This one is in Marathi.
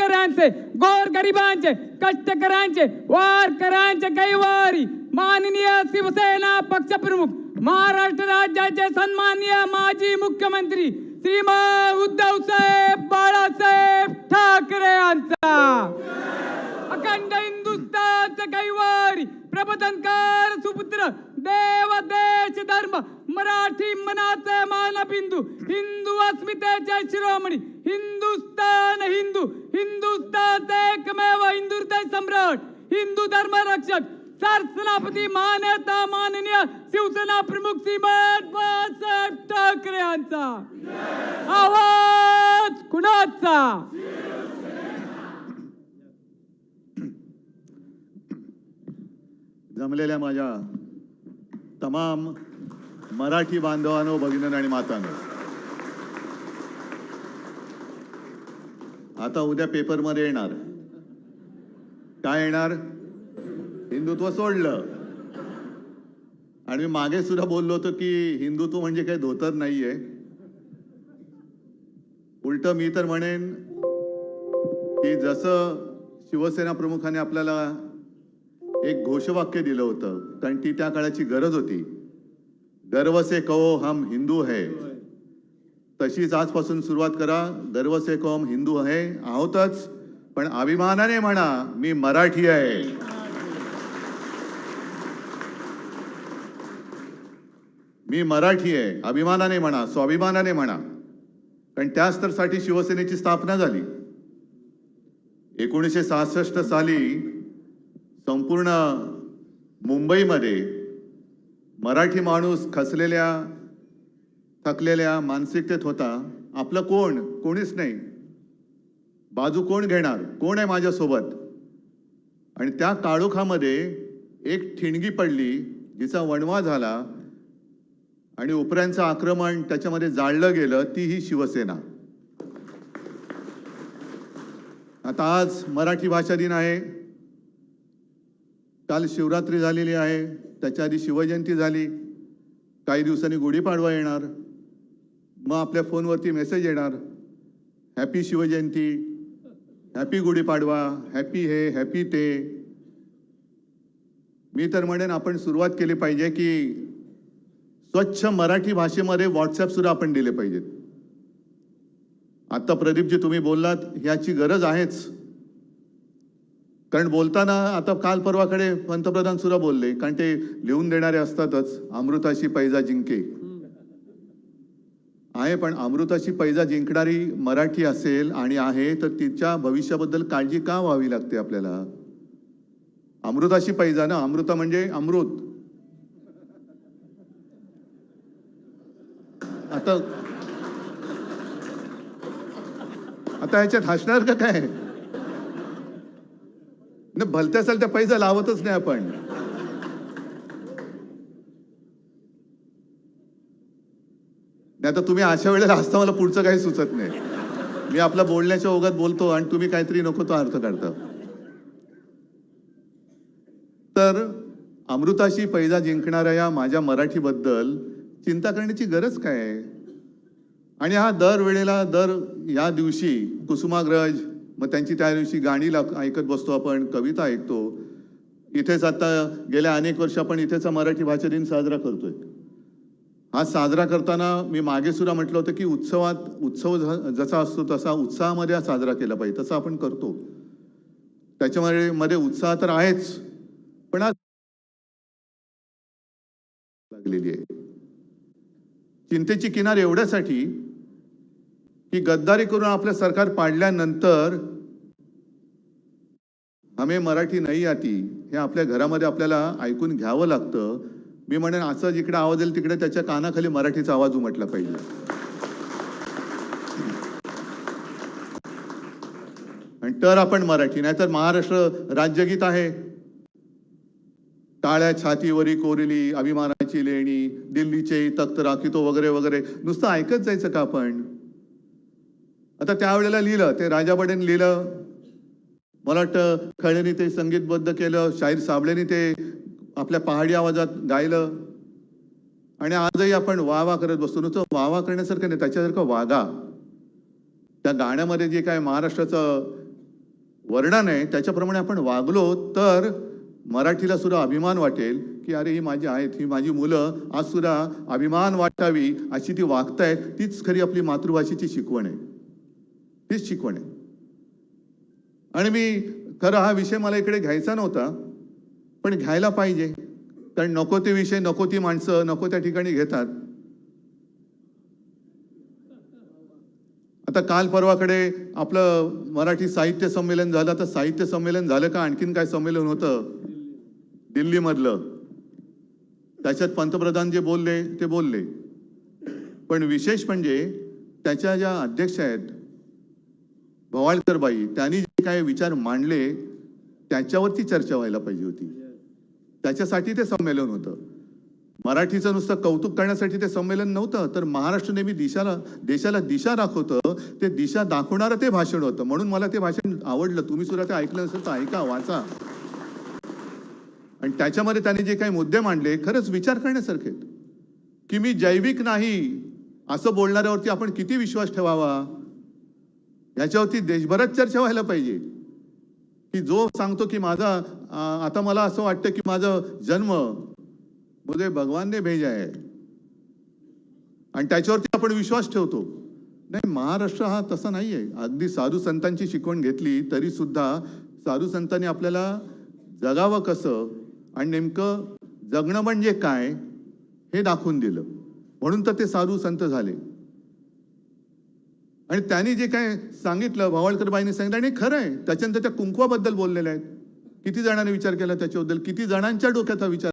शेतकऱ्यांचे गोर गरिबांचे कष्टकऱ्यांचे वारकऱ्यांचे कैवारी माननीय शिवसेना पक्षप्रमुख महाराष्ट्र राज्याचे सन्माननीय माजी मुख्यमंत्री श्रीमान उद्धव साहेब बाळासाहेब ठाकरे यांचा. अखंड हिंदुस्थानचे कैवारी प्रबोधनकार सुपुत्र देव देश धर्म मराठी मनाचे मानबिंदू हिंदू अस्मितेचे शिरोमणी हिंदुस्तान हिंदू हिंदुस्तान एकमेव हिंदू सम्राट हिंदू धर्म रक्षक सरसेनापती मान्यता माननीय शिवसेना प्रमुख श्रीमान बाळासाहेब ठाकरे यांचा. आवाज कुणाचा? जमलेल्या माझ्या तमाम मराठी बांधवांनो भगिनी आणि मातांनो आता उद्या पेपरमध्ये येणार. काय येणार? हिंदुत्व सोडलं. आणि मी मागे सुद्धा बोललो होतो की हिंदुत्व म्हणजे काही धोतर नाहीये. उलट मी तर म्हणेन की जसं शिवसेना प्रमुखाने आपल्याला एक घोषवाक्य दिलं होतं कारण ती त्या काळाची गरज होती. गर्व से कहो हम हिंदू है. तशीच आजपासून सुरुवात करा. गर्व से हिंदू आहे आहोतच. पण अभिमानाने म्हणा मी मराठी आहे. मी मराठी आहे. अभिमानाने म्हणा स्वाभिमानाने म्हणा. कारण त्याच तर साठी शिवसेनेची स्थापना झाली. एकोणीसशे सहासष्ट साली संपूर्ण मुंबईमध्ये मराठी माणूस खचलेल्या थकलेल्या मानसिकतेत होता. आपलं कोण? कोणीच नाही. बाजू कोण घेणार? कोण आहे माझ्यासोबत? आणि त्या काळोखामध्ये एक ठिणगी पडली जिचा वणवा झाला आणि उपऱ्यांचं आक्रमण त्याच्यामध्ये जाळलं गेलं ती ही शिवसेना. आता आज मराठी भाषा दिन आहे. काल शिवरात्री झालेली आहे. त्याच्या आधी शिवजयंती झाली. काही दिवसांनी गुढीपाडवा येणार. मग आपल्या फोनवरती मेसेज येणार. Happy Shivjayanti happy Gudhipadwa happy हे हॅपी ते मी तर म्हणेन आपण सुरुवात केली पाहिजे की स्वच्छ मराठी भाषेमध्ये व्हॉट्सअप सुद्धा आपण दिले पाहिजेत. आता प्रदीपजी तुम्ही बोललात ह्याची गरज आहेच. कारण बोलताना आता काल परवाकडे पंतप्रधान सुद्धा बोलले कारण ते लिहून देणारे असतातच अमृताशी पैजा जिंके. आहे पण अमृताची पैजा जिंकणारी मराठी असेल आणि आहे तर तिच्या भविष्याबद्दल काळजी का व्हावी लागते आपल्याला? अमृताशी पैजा ना? अमृता म्हणजे अमृत. आता आता ह्याच्यात हसणार का काय? न भलत्या त्या पैसा लावतच नाही आपण. नाही आता तुम्ही अशा वेळेला असता मला पुढचं काही सुचत नाही. मी आपल्या बोलण्याच्या ओघात बोलतो आणि तुम्ही काहीतरी नको तो अर्थ काढता. तर अमृताशी पैजा जिंकणाऱ्या या माझ्या मराठीबद्दल चिंता करण्याची गरज काय आहे? आणि हा दर वेळेला दर या दिवशी कुसुमाग्रज मग त्यांची त्या दिवशी गाणी लाग- ऐकत बसतो आपण कविता ऐकतो. इथेच आता गेल्या अनेक वर्ष आपण इथेच मराठी भाषा दिन साजरा करतोय. हा साजरा करताना मी मागे सुद्धा म्हटलं होतं की उत्सवात उत्सव जसा असतो तसा उत्साहामध्ये हा साजरा केला पाहिजे तसा आपण करतो. त्याच्यामध्ये मध्ये उत्साह तर आहेच पण आज लागलेली आहे. चिंतेची किनार एवढ्यासाठी की गद्दारी करून आपलं सरकार पाडल्यानंतर हमे मराठी नाही आती हे आपल्या घरामध्ये आपल्याला ऐकून घ्यावं लागतं. मी म्हणेन असं जिकडे आवाज येईल तिकडे त्याच्या कानाखाली मराठीचा आवाज उमटला पाहिजे. आणि तर आपण मराठी नाहीतर महाराष्ट्र राज्यगीत आहे. टाळ्या छातीवरी कोरिली अभिमानाची लेणी दिल्लीचे तख्त राखितो वगैरे वगैरे. नुसतं ऐकत जायचं का आपण? आता त्यावेळेला लिहिलं ते राजा बडेन लिहिलं. मला वाटतं खळेनी ते संगीतबद्ध केलं शाहीर साबळेनी ते आपल्या पहाडी आवाजात गायलं. आणि आजही आपण वा वा करत बसतो. नुसतं वा वा करण्यासारखं नाही त्याच्यासारखं वागा. त्या गाण्यामध्ये जे काय महाराष्ट्राचं वर्णन आहे त्याच्याप्रमाणे आपण वागलो तर मराठीला सुद्धा अभिमान वाटेल की अरे ही माझी आहेत ही माझी मुलं आज सुद्धा अभिमान वाटावी अशी ती वागतायत. तीच खरी आपली मातृभाषेची शिकवण आहे. तीच शिकवण आहे. आणि मी खरं हा विषय मला इकडे घ्यायचा नव्हता. पण घ्यायला पाहिजे. कारण नको ते विषय नको ती माणसं नको त्या ठिकाणी घेतात. आता काल परवाकडे आपलं मराठी साहित्य संमेलन झालं तर साहित्य संमेलन झालं का आणखीन काय संमेलन होतं? दिल्लीमधलं. त्याच्यात पंतप्रधान जे बोलले ते बोलले. पण विशेष म्हणजे त्याच्या ज्या अध्यक्ष आहेत भवाळकरबाई त्यांनी जे काय विचार मांडले त्याच्यावरती चर्चा व्हायला पाहिजे होती. त्याच्यासाठी ते संमेलन होतं. मराठीचं नुसतं कौतुक करण्यासाठी ते संमेलन नव्हतं तर महाराष्ट्र नेहमी दिशाला देशाला दिशा दाखवतं ते दिशा दाखवणारं ते भाषण होतं. म्हणून मला ते भाषण आवडलं. तुम्ही सुद्धा ते ऐकलं नसेल तर ऐका वाचा. आणि त्याच्यामध्ये त्यांनी जे काही मुद्दे मांडले खरंच विचार करण्यासारखे की मी जैविक नाही असं बोलणाऱ्यावरती आपण किती विश्वास ठेवावा? याच्यावरती देशभरात चर्चा व्हायला पाहिजे. की जो सांगतो की माझा आता मला असं वाटतं की माझा जन्म म्हणजे मुझे भगवान ने भेजा आहे. आणि त्याच्यावरती आपण विश्वास ठेवतो. नाही महाराष्ट्र हा तसा नाही आहे अगदी साधू संतांची शिकवण घेतली तरी सुद्धा साधू संतांनी आपल्याला जगावं कसं आणि नेमकं जगणं म्हणजे काय हे दाखवून दिलं. म्हणून तर ते साधू संत झाले. आणि त्यांनी जे काय सांगितलं भावळकरबाईंनी सांगितलं आणि खरं आहे त्याच्यानंतर त्या कुंकवाबद्दल बोललेल्या आहेत. किती जणांनी विचार केला त्याच्याबद्दल? किती जणांच्या डोक्यात हा विचार